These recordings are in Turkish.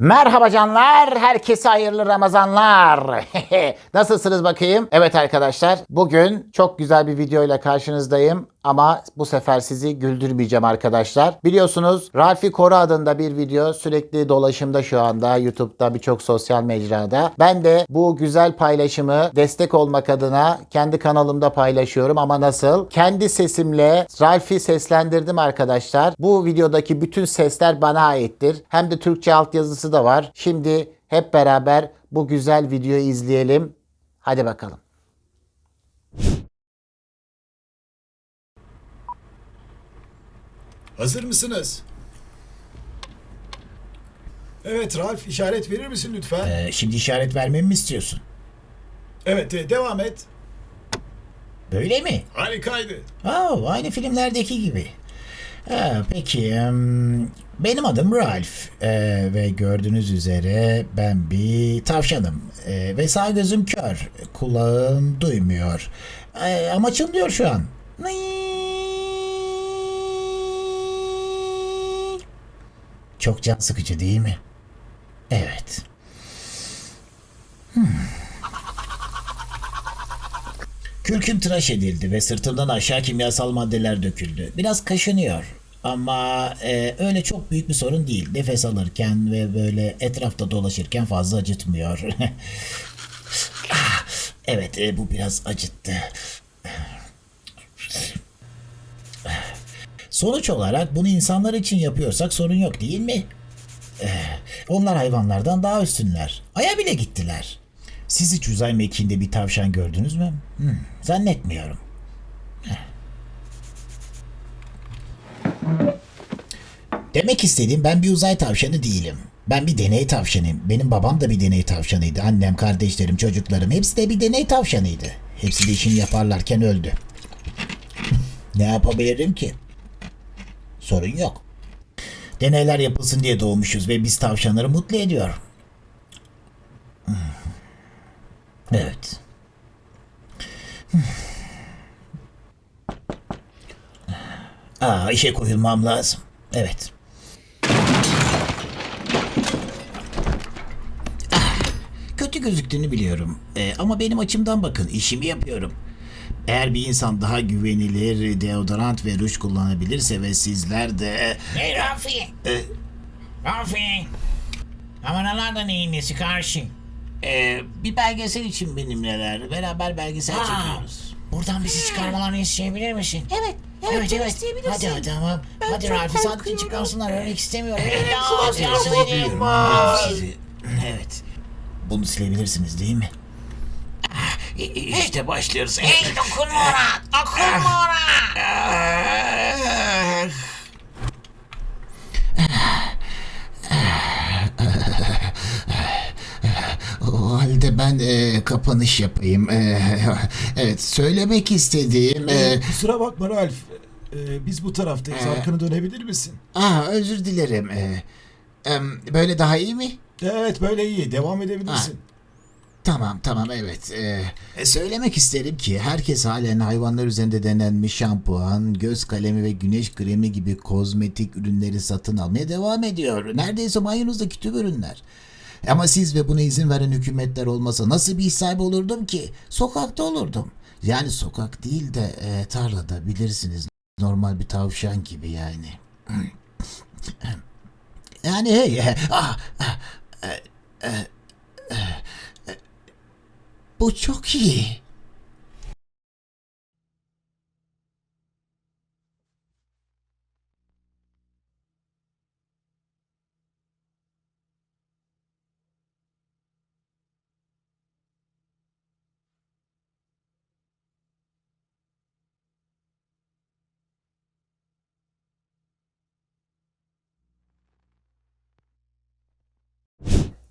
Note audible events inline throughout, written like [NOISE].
Merhaba canlar, herkese hayırlı Ramazanlar. [LAUGHS] Nasılsınız bakayım? Evet arkadaşlar, bugün çok güzel bir videoyla karşınızdayım. Ama bu sefer sizi güldürmeyeceğim arkadaşlar. Biliyorsunuz Ralfi Koru adında bir video sürekli dolaşımda şu anda YouTube'da birçok sosyal mecrada. Ben de bu güzel paylaşımı destek olmak adına kendi kanalımda paylaşıyorum ama nasıl? Kendi sesimle Ralfi seslendirdim arkadaşlar. Bu videodaki bütün sesler bana aittir. Hem de Türkçe altyazısı da var. Şimdi hep beraber bu güzel videoyu izleyelim. Hadi bakalım. Hazır mısınız? Evet Ralf işaret verir misin lütfen? Ee, şimdi işaret vermemi mi istiyorsun? Evet e, devam et. Böyle mi? Harikaydı. Aa, aynı filmlerdeki gibi. Ha, peki, em, benim adım Ralph Ee, ve gördüğünüz üzere ben bir tavşanım Ee, ve sağ gözüm kör, kulağım duymuyor. Ee, ama çınlıyor şu an. Çok can sıkıcı değil mi? Evet. Kürküm tıraş edildi ve sırtımdan aşağı kimyasal maddeler döküldü. Biraz kaşınıyor ama e, öyle çok büyük bir sorun değil. Nefes alırken ve böyle etrafta dolaşırken fazla acıtmıyor. [LAUGHS] Ah, evet e, bu biraz acıttı. Sonuç olarak bunu insanlar için yapıyorsak sorun yok değil mi? Eh, Onlar hayvanlardan daha üstünler. Aya bile gittiler. Siz hiç uzay mekiğinde bir tavşan gördünüz mü? Hmm, zannetmiyorum. Eh. Demek istediğim ben bir uzay tavşanı değilim. Ben bir deney tavşanıyım. Benim babam da bir deney tavşanıydı. Annem, kardeşlerim, çocuklarım hepsi de bir deney tavşanıydı. Hepsi de işini yaparlarken öldü. ne yapabilirim ki? Sorun yok. Deneyler yapılsın diye doğmuşuz ve biz tavşanları mutlu ediyor. Hmm. Evet. Hmm. Aa, işe koyulmam lazım. Evet. Ah, Kötü gözüktüğünü biliyorum. Ee, ama benim açımdan bakın işimi yapıyorum. Eğer bir insan daha güvenilir deodorant ve ruj kullanabilirse ve sizler de... Hey Rafi. E, Rafi. Kameralardan neyin nesi karşı? e, bir belgesel için benimleler. Beraber belgesel Aa. çekiyoruz. Buradan bizi çıkarmalarını isteyebilir misin? Evet, evet, evet, isteyebilirsin. Hadi hadi tamam. Ben hadi Rafi sadece çıkarsınlar ölmek istemiyorum. Yardım edeyim. Sizi- Evet. Bunu silebilirsiniz değil mi? İşte başlıyoruz. Hey dokunma ona. Dokunma ona. O halde ben e, kapanış yapayım. E, evet söylemek istediğim... E, Kusura bakma Ralf. E, biz bu taraftayız. Arkanı dönebilir misin? aa, özür dilerim. E, em, böyle daha iyi mi? Evet böyle iyi. Devam edebilirsin. Tamam tamam evet. Ee, söylemek isterim ki herkes halen hayvanlar üzerinde denenmiş şampuan, göz kalemi ve güneş kremi gibi kozmetik ürünleri satın almaya devam ediyor. Neredeyse banyonuzdaki tüm ürünler. Ama siz ve buna izin veren hükümetler olmasa nasıl bir iş sahibi olurdum ki? Sokakta olurdum. Yani sokak değil de e, tarlada bilirsiniz. Normal bir tavşan gibi yani. [CLEARS THROAT] Yani hey, ah, ah, e, e, e, e, bu çok iyi.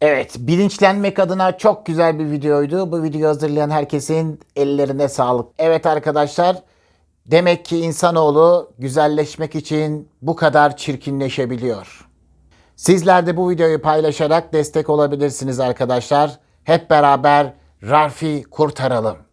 Evet, bilinçlenmek adına çok güzel bir videoydu. Bu videoyu hazırlayan herkesin ellerine sağlık. Evet arkadaşlar, demek ki insanoğlu güzelleşmek için bu kadar çirkinleşebiliyor. Sizler de bu videoyu paylaşarak destek olabilirsiniz arkadaşlar. Hep beraber Ralfi kurtaralım.